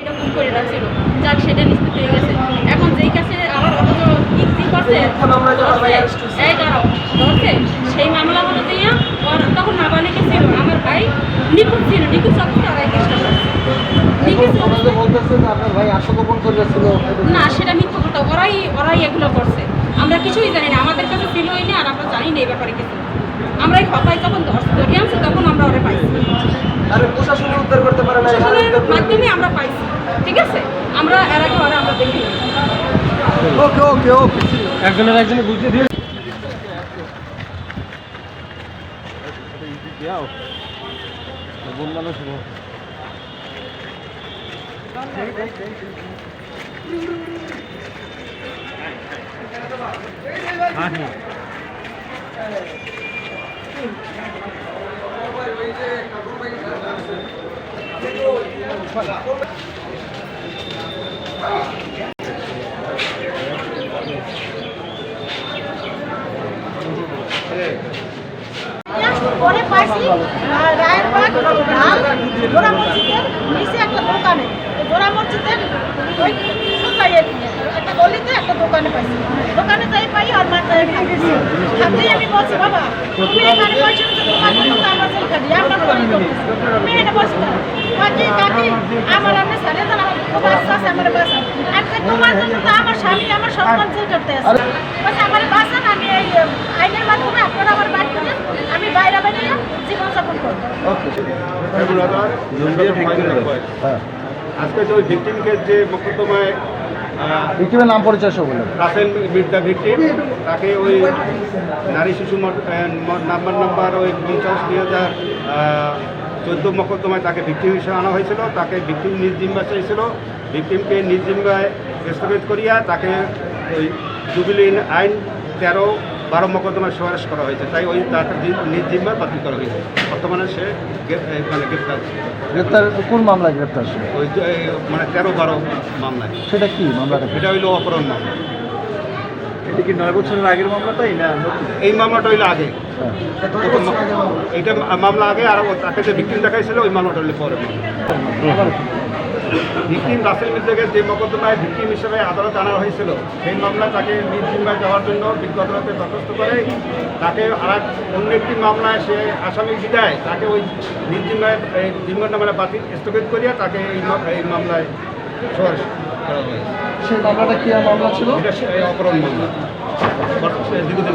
এরকম করে রাখছিল। যাক সেটা নিষ্পত্তি হয়ে গেছে। এখন যেই কাছে আমার অথচ ইক্সি করছে ধরছে, এই দাঁড়াও ধরছে সেই মামলা হলো দিয়া ওর তখন নাবালিকা ছিল আমার ভাই নিখুঁত ছিল নিখুঁত চক্র তারাই চেষ্টা করছে নিখুঁত সমাজে বলতেছে যে আপনার ভাই আত্মগোপন করেছিল। না সেটা মিথ্যা কথা। ওরাই ওরাই এগুলো করছে। আমরা কিছুই জানি না। আমাদের কাছে ছিলই না আর আমরা জানি না এই ব্যাপারে কিছু। আমরা এই হতায় যখন ধর- আনছি তখন আমরা ওরা পাইছি। আরে উদ্ধার করতে পারে না মাধ্যমে আমরা পাইছি। ঠিক আছে? আমরা এর আগে ওরা আমরা দেখি ওকে ওকে ওকে একজনের একজনের বুঝতে দিয়ে যাও বললাম শুভ হ্যাঁ পরে পাইছি আহ, রায়ের বাগ ঢাল গোড়া মসজিদের নিচে একটা দোকানে। গোড়া মসজিদের ওই একটা গলিতে একটা দোকানে পাইছি। দোকানে যাই পাই আর মাথায় খাইছি খাতেই আমি বলছি বাবা তুমি এখানে বসে তো আমরা জেল করি তো তুমি এখানে বসে আমার আমি সারে দেন আমার খুব আমার বাসা। আমি তোমার জন্য তো আমার স্বামী আমার সন্তান জেল করতে আছে বলছে আমার বাসা আমি এই আহ, আইনের মাধ্যমে আপনারা আমার বাড়ি করেন আমি বাইরে বাইরে জীবনযাপন করব হ্যাঁ আজকে যে ওই ভিকটিমকে যে মোকদ্দমায় ভিক্টিমের নাম পরিচয় সব বললেন রাসেল মির্জা ভিকটিম তাকে ওই নারী শিশু নাম্বার নাম্বার ওই পঞ্চাশ দুই হাজার চোদ্দ মোকদ্দমায় তাকে ভিকটিম হিসেবে আনা হয়েছিল। তাকে ভিকটিম নিজ জিম্বা চাইছিল। ভিকটিমকে নিজ জিম্বায় স্থগিত করিয়া তাকে ওই জুবিলিন আইন তেরো বারো মোকদ্দমায় সুপারিশ করা হয়েছে। তাই ওই তাকে জি- নিজ বাতিল করা হয়েছে। বর্তমানে সে মানে গ্রেপ্তার। গ্রেপ্তার কোন মামলায় গ্রেপ্তার ছিল ওই মানে তেরো বারো মামলায়। সেটা কি মামলাটা? এটা হইল অপহরণ মামলা। এটা কি নয় বছরের আগের মামলাটাই না? এই মামলাটা হইল আগে। হ্যাঁ। মা- মামলা আগে আর তাকে যে ভিকটিম দেখাইছিল ওই মামলাটা হইল পরে ভিকটিম রাসেল মির্জাকে যে মোকদ্দমায় ভিকটিম হিসেবে আদালত আনা হয়েছিল সেই মামলা তাকে নিজ জিম্মায় যাওয়ার জন্য বিজ্ঞ আদালতে দরখাস্ত করে। তাকে আর অন্য একটি মামলায় সে আসামি বিদায় তাকে ওই নিজ জিম্মায় এই জিম্মার নামে বাতিল স্থগিত করিয়া তাকে এই এই মামলায় করা সেই মামলাটা কি আর মামলা ছিল? অপরাধ মামলা। দীর্ঘদিন